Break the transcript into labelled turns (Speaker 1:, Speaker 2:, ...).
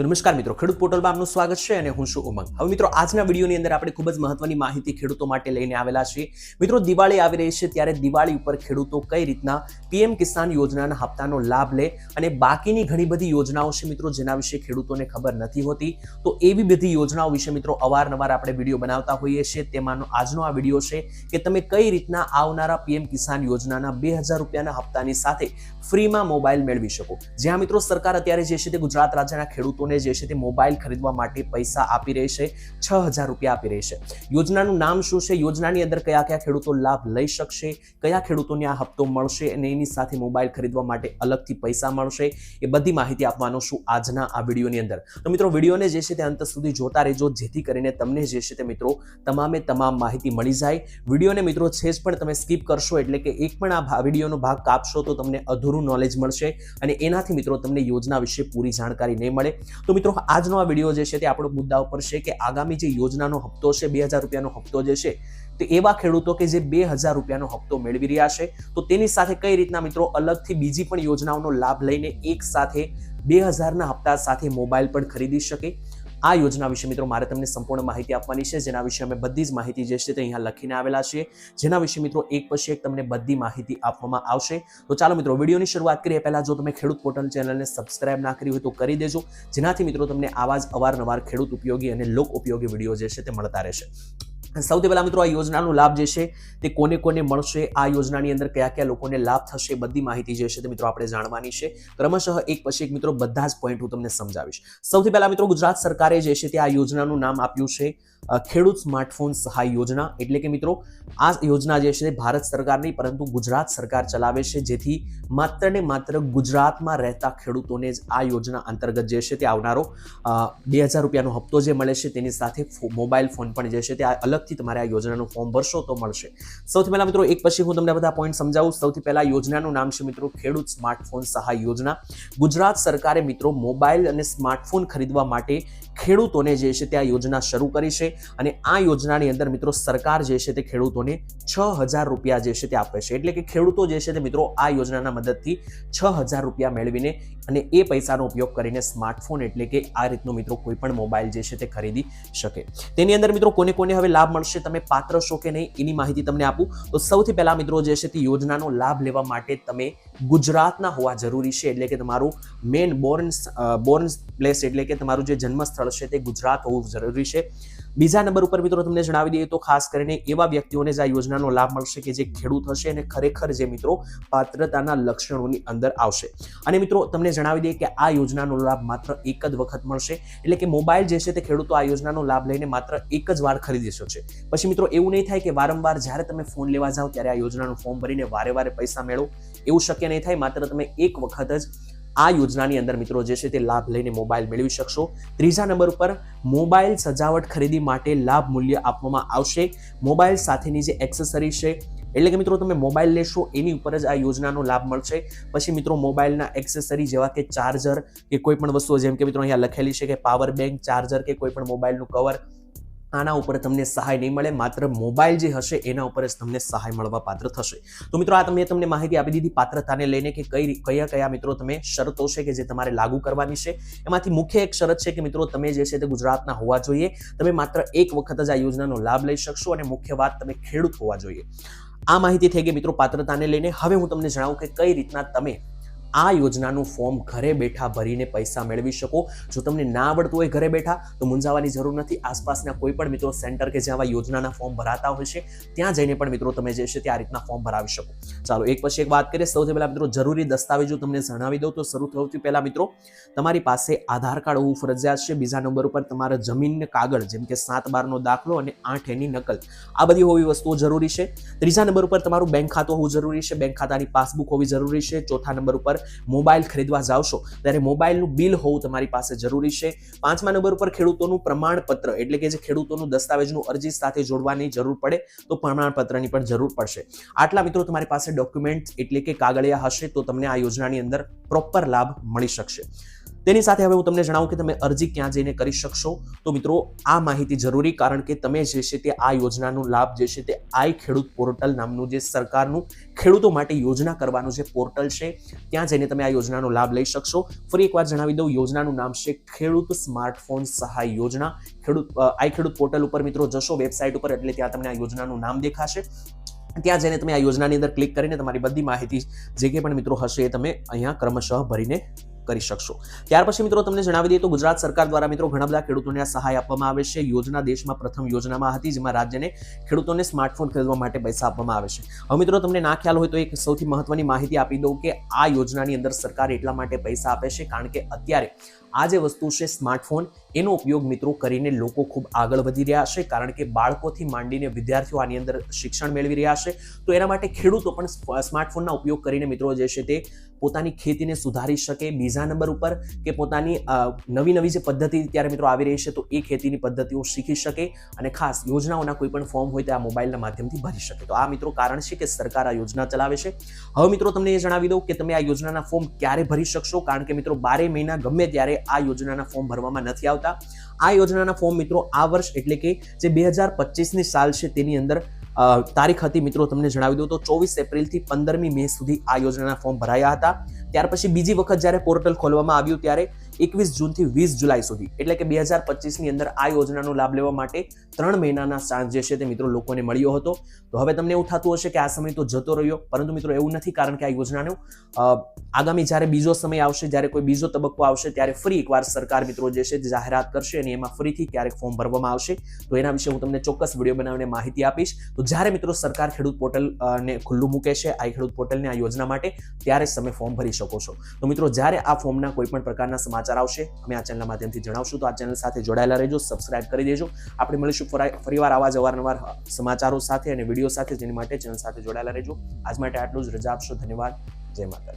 Speaker 1: તો નમસ્કાર મિત્રો, ખેડૂત પોર્ટલમાં આપનું સ્વાગત છે અને હું છું ઉમંગ. હવે મિત્રો, આજના વિડીયોની અંદર આપણે ખૂબ જ મહત્વની માહિતી ખેડૂતો માટે લઈને આવેલા છીએ. મિત્રો, દિવાળી આવી રહી છે ત્યારે દિવાળી ઉપર ખેડૂતો કઈ રીતના પીએમ કિસાન યોજનાના હપ્તાનો લાભ લે અને બાકીની ઘણી બધી યોજનાઓ છે મિત્રો, જેના વિશે ખેડૂતોને ખબર નથી હોતી. તો એવી બધી યોજનાઓ વિશે મિત્રો, અવારનવાર આપણે વીડિયો બનાવતા હોઈએ છીએ. તેમાંનો આજનો આ વીડિયો છે કે તમે કઈ રીતના આવનારા પીએમ કિસાન યોજનાના બે હજાર રૂપિયાના હપ્તાની સાથે ફ્રીમાં મોબાઈલ મેળવી શકો. જ્યાં મિત્રો સરકાર અત્યારે જે છે તે ગુજરાત રાજ્યના ખેડૂતોને જે છે તે મોબાઈલ ખરીદવા માટે પૈસા આપી રહી છે હજાર રૂપિયા આપી રહી છે. યોજનાનું નામ શું છે? યોજનાની અંદર કયા કયા ખેડૂતો લાભ લઈ શકશે? કયા ખેડૂતોને આ હપ્તો મળશે? અને એની સાથે મોબાઈલ ખરીદવા માટે અલગથી પૈસા મળશે? એ બધી માહિતી આપવાનો છું આજના આ વિડીયોની અંદર. તો મિત્રો, વિડીયોને જે છે તે અંત સુધી જોતા રહેજો, જેથી કરીને તમને જે છે તે મિત્રો તમામે તમામ માહિતી મળી જાય. વિડીયોને મિત્રો છે જ પણ તમે સ્કીપ કરશો, એટલે કે એક પણ આ વિડીયોનો ભાગ કાપશો તો તમને અધૂરું નોલેજ મળશે અને એનાથી મિત્રો તમને યોજના વિશે પૂરી જાણકારી નહીં મળે. તો મિત્રો, આજનો આ વીડિયો જે છે તે આપણો મુદ્દા ઉપર છે કે આગામી જે યોજનાનો હપ્તો છે, બે હજાર રૂપિયાનો હપ્તો જે છે, તો એવા ખેડૂતો કે જે બે હજાર રૂપિયાનો હપ્તો મેળવી રહ્યા છે. તો તેની સાથે કઈ રીતના મિત્રો, અલગથી બીજી પણ યોજનાઓનો લાભ લઈને એક સાથે બે હજારના હપ્તા સાથે મોબાઈલ પણ ખરીદી શકે. આ યોજના વિશે મિત્રો મારે તમને સંપૂર્ણ માહિતી આપવાની છે. જેના વિશે અમે બધી જ માહિતી જે છે તે અહીંયા લખીને આવેલા છીએ. જેના વિશે મિત્રો એક પછી એક તમને બધી માહિતી આપવામાં આવશે. તો ચાલો મિત્રો, વિડીયોની શરૂઆત કરીએ. પહેલાં જો તમે ખેડૂત પોર્ટલ ચેનલને સબસ્ક્રાઇબ ના કરી હોય તો કરી દેજો. જેનાથી મિત્રો તમને આવા જ અવારનવાર ખેડૂત ઉપયોગી અને લોક ઉપયોગી વીડિયો જે છે તે મળતા રહેશે. સૌથી પહેલા મિત્રો આ યોજનાનો લાભ જે છે તે કોને કોને મળશે? આ યોજનાની અંદર કયા કયા લોકોને લાભ થશે? બધી માહિતી જે છે તે મિત્રો આપણે જાણવાની છે. ક્રમશઃ એક પછી એક મિત્રો બધા જ પોઈન્ટ હું તમને સમજાવીશ. સૌથી પહેલા મિત્રો ગુજરાત સરકારે જે છે તે આ યોજનાનું નામ આપ્યું છે ખેડૂત સ્માર્ટફોન સહાય યોજના. એટલે કે મિત્રો આ યોજના જે છે તે ભારત સરકાર નહીં પરંતુ ગુજરાત સરકાર ચલાવે છે. જેથી માત્ર ને માત્ર ગુજરાતમાં રહેતા ખેડૂતોને જ આ યોજના અંતર્ગત જે છે તે આવનારો બે હજાર રૂપિયાનો હપ્તો જે મળે છે તેની સાથે મોબાઈલ ફોન પણ જે છે તે આ અલગથી તમારે આ યોજનાનું ફોર્મ ભરશો તો મળશે. સૌથી પહેલા મિત્રો, એક પછી હું તમને બધા પોઈન્ટ સમજાવું. સૌથી પહેલા યોજનાનું નામ છે મિત્રો, ખેડૂત સ્માર્ટફોન સહાય યોજના. ગુજરાત સરકારે મિત્રો મોબાઈલ અને સ્માર્ટફોન ખરીદવા માટે ખેડૂતોને જે છે તે આ યોજના શરૂ કરી છે અને આ યોજનાની અંદર મિત્રો સરકાર જે છે તે ખેડૂતોને છ હજાર રૂપિયા જે છે તે આપે છે. એટલે કે ખેડૂતો જે છે તે મિત્રો આ યોજનાના મદદથી છ હજાર રૂપિયા મેળવીને અને એ પૈસાનો ઉપયોગ કરીને સ્માર્ટફોન એટલે કે આ રીતનો મિત્રો કોઈ પણ મોબાઈલ જે છે તે ખરીદી શકે. તેની અંદર મિત્રો કોને કોને હવે લાભ મળશે, તમે પાત્ર છો કે નહીં, એની માહિતી તમને આપું. તો સૌથી પહેલા મિત્રો જે છે તે યોજનાનો લાભ લેવા માટે તમે ગુજરાતના હોવા જરૂરી છે, એટલે કે તમારું મેન બોર્ન બોર્ન પ્લેસ એટલે કે તમારું જે જન્મ સ્થળ છે તે ગુજરાત હોવું જરૂરી છે. બીજા નંબર ઉપર મિત્રો તમને જણાવી દઈએ તો ખાસ કરીને એવા વ્યક્તિઓને જ આ યોજનાનો લાભ મળશે કે જે ખેડૂત હશે અને ખરેખર જે મિત્રો પાત્રતાના લક્ષણોની અંદર આવશે. અને મિત્રો તમને જણાવી દઈએ કે આ યોજનાનો લાભ માત્ર એક જ વખત મળશે, એટલે કે મોબાઈલ જે છે તે ખેડૂતો આ યોજનાનો લાભ લઈને માત્ર એક જ વાર ખરીદી શકશે પછી મિત્રો એવું નહીં થાય કે વારંવાર જ્યારે તમે ફોન લેવા જાઓ ત્યારે આ યોજનાનું ફોર્મ ભરીને વારે વારે પૈસા મેળવો, એવું શક્ય નહીં થાય, માત્ર તમે એક વખત જ આ યોજનાની અંદર મિત્રો જે છે તે લાભ લઈને મોબાઈલ મેળવી શકશો. ત્રીજા નંબર ઉપર મોબાઈલ સજાવટ ખરીદી માટે લાભ મૂલ્ય આપવામાં આવશે. મોબાઈલ સાથેની જે એક્સેસરી છે, એટલે કે મિત્રો તમે મોબાઈલ લેશો એની ઉપર જ આ યોજનાનો લાભ મળશે. પછી મિત્રો મોબાઈલના એક્સેસરી જેવા કે ચાર્જર કે કોઈ પણ વસ્તુ જેમ કે મિત્રો અહીંયા લખેલી છે કે પાવર બેંક ચાર્જર કે કોઈ પણ મોબાઈલનું કવર આના ઉપર તમને સહાય નહીં મળે, માત્ર મોબાઈલ જે હશે એના ઉપર જ તમને સહાય મળવા પાત્ર થશે. તો મિત્રો, આ તમે તમને માહિતી આપી દીધી પાત્રતાને લઈને કે કઈ કયા કયા મિત્રો તમે શરતો છે કે જે તમારે લાગુ કરવાની છે. એમાંથી મુખ્ય એક શરત છે કે મિત્રો, તમે જે છે તે ગુજરાતના હોવા જોઈએ. તમે માત્ર એક વખત જ આ યોજનાનો લાભ લઈ શકશો અને મુખ્ય વાત, તમે ખેડૂત હોવા જોઈએ. આ માહિતી થઈ ગઈ મિત્રો પાત્રતાને લઈને. હવે હું તમને જણાવું કે કઈ રીતના તમે આ યોજનાનું ફોર્મ ઘરે બેઠા ભરીને પૈસા મેળવી શકો. જો તમને ના આવડતું હોય ઘરે બેઠા, તો મૂંઝાવાની જરૂર નથી. આસપાસના કોઈ પણ મિત્રો સેન્ટર કે જ્યાં યોજનાના ફોર્મ ભરાતા હોય છે, ત્યાં જઈને પણ મિત્રો તમે જે છે તે આ રીતના ફોર્મ ભરાવી શકો. ચાલો, એક પછી એક વાત કરીએ. સૌથી પહેલા મિત્રો જરૂરી દસ્તાવેજો તમને જણાવી દઉં તો શરૂ થવાથી પહેલા મિત્રો, તમારી પાસે આધાર કાર્ડ હોવું ફરજિયાત છે. બીજા નંબર ઉપર તમારા જમીન કાગળ, જેમ કે સાત બારનો દાખલો અને આઠ એની નકલ, આ બધી હોવી વસ્તુઓ જરૂરી છે. ત્રીજા નંબર ઉપર તમારું બેંક ખાતું હોવું જરૂરી છે. બેંક ખાતાની પાસબુક હોવી જરૂરી છે. ચોથા નંબર ઉપર મોબાઈલ ખરીદવા જાવશો. ત્યારે મોબાઈલનું બિલ હોવું તમારી પાસે જરૂરી છે. પાંચમા નંબર ઉપર ખેડૂતોનું પ્રમાણપત્ર, એટલે કે જે ખેડૂતોનું દસ્તાવેજનું અરજી સાથે જોડવાની જરૂર પડે, તો પ્રમાણપત્રની પણ જરૂર પડશે. આટલા મિત્રો, તમારી પાસે ડોક્યુમેન્ટ એટલે કે કાગળિયા હશે, તો તમને આ યોજનાની અંદર પ્રોપર લાભ મળી શકશે. તેની સાથે હવે હું તમને જણાવું કે તમે અરજી ક્યાં જઈને કરી શકશો. તો મિત્રો, આ માહિતી જરૂરી કારણ કે તમે જે છે તે આ યોજનાનો લાભ જે છે તે આઈ ખેડૂત પોર્ટલ નામનું જે સરકારનું ખેડૂતો માટે યોજના કરવાનું જે પોર્ટલ છે, ત્યાં જઈને તમે આ યોજનાનો લાભ લઈ શકશો. ફરી એકવાર જણાવી દઉં, યોજનાનું નામ છે ખેડૂત સ્માર્ટફોન સહાય યોજના. ખેડૂત આઈ ખેડૂત પોર્ટલ ઉપર મિત્રો જશો, વેબસાઇટ ઉપર, એટલે ત્યાં તમને આ યોજનાનું નામ દેખાશે. ત્યાં જઈને તમે આ યોજનાની અંદર ક્લિક કરીને તમારી બધી માહિતી જે કંઈ પણ મિત્રો હશે એ તમે અહીંયા ક્રમશઃ ભરીને કરી શકશો. ત્યાર પછી મિત્રો તમને જણાવી દઈએ તો ગુજરાત સરકાર દ્વારા મિત્રો ઘણા બધા ખેડૂતોને સહાય આપવામાં આવે છે. યોજના દેશમાં પ્રથમ યોજનામાં હતી, જેમાં રાજ્યને ખેડૂતોને સ્માર્ટફોન ખરીદવા માટે પૈસા આપવામાં આવે છે. હવે મિત્રો તમને ના ખ્યાલ હોય તો એક સૌથી મહત્વની માહિતી આપી દઉં કે આ યોજનાની અંદર સરકાર એટલા માટે પૈસા આપે છે, કારણ કે અત્યારે આ જે વસ્તુ છે સ્માર્ટફોન એનો ઉપયોગ મિત્રો કરીને લોકો ખૂબ આગળ વધી રહ્યા છે, કારણ કે બાળકોથી માંડીને વિદ્યાર્થીઓ આની અંદર શિક્ષણ મેળવી રહ્યા છે. તો એના માટે ખેડૂતો પણ સ્માર્ટફોનના ઉપયોગ કરીને મિત્રો જે છે તે પોતાની ખેતીને સુધારી શકે બીજા નંબર ઉપર કે પોતાની નવી નવી જે પદ્ધતિ ત્યારે મિત્રો આવી રહી છે તો એ ખેતીની પદ્ધતિઓ શીખી શકે અને ખાસ યોજનાઓના કોઈ પણ ફોર્મ હોય તે આ મોબાઈલના માધ્યમથી ભરી શકે. તો આ મિત્રો કારણ છે કે સરકાર આ યોજના ચલાવે છે. હવે મિત્રો તમને એ જણાવી દઉં કે તમે આ યોજનાના ફોર્મ ક્યારે ભરી શકશો? કારણ કે મિત્રો બારે મહિના ગમે ત્યારે આ યોજનાના ફોર્મ ભરવામાં નથી આવતા. આ યોજનાના ફોર્મ મિત્રો આ વર્ષ એટલે કે જે બે હજાર પચીસની સાલ છે તેની અંદર તારીખ હતી મિત્રો તમને જણાવી દઉં તો ચોવીસ એપ્રિલથી પંદરમી મે સુધી આ યોજનાના ફોર્મ ભરાયા હતા. ત્યાર પછી બીજી વખત જ્યારે પોર્ટલ ખોલવામાં આવ્યું ત્યારે એકવીસ જૂનથી વીસ જુલાઈ સુધી. એટલે કે બે હજાર પચીસની અંદર આ યોજનાનો લાભ લેવા માટે ત્રણ મહિનાના ચાન્સ જે છે તે મિત્રો લોકોને મળ્યો હતો. તો હવે તમને એવું થતું હશે કે આ સમય તો જતો રહ્યો, પરંતુ મિત્રો એવું નથી કારણ કે આ યોજનાનું આગામી જ્યારે બીજો સમય આવશે, જ્યારે કોઈ બીજો તબક્કો આવશે, ત્યારે ફરી એકવાર સરકાર મિત્રો જે છે જાહેરાત કરશે અને એમાં ફરીથી ક્યારેક ફોર્મ ભરવામાં આવશે. તો એના વિશે હું તમને ચોક્કસ વીડિયો બનાવીને માહિતી આપીશ. તો જ્યારે મિત્રો સરકાર ખેડૂત પોર્ટલ ને ખુલ્લું મૂકે છે આ ખેડૂત પોર્ટલને આ યોજના માટે, ત્યારે તમે ફોર્મ ભરી શકો છો. તો મિત્રો જ્યારે આ ફોર્મના કોઈ પણ પ્રકારના સમાચાર આવશે અમે આ ચેનલના માધ્યમથી જણાવશું. તો આ ચેનલ સાથે જોડાયેલા રહેજો. સબસ્ક્રાઇબ કરી દેજો. આપણે મળીશું ફરા- ફરીવાર આવા જ અવારનવાર સમાચારો સાથે અને વીડિયો સાથે. જેની માટે ચેનલ સાથે જોડાયેલા રહેજો. આજ માટે આટલું જ. રજા આપશો. ધન્યવાદ. જય માતા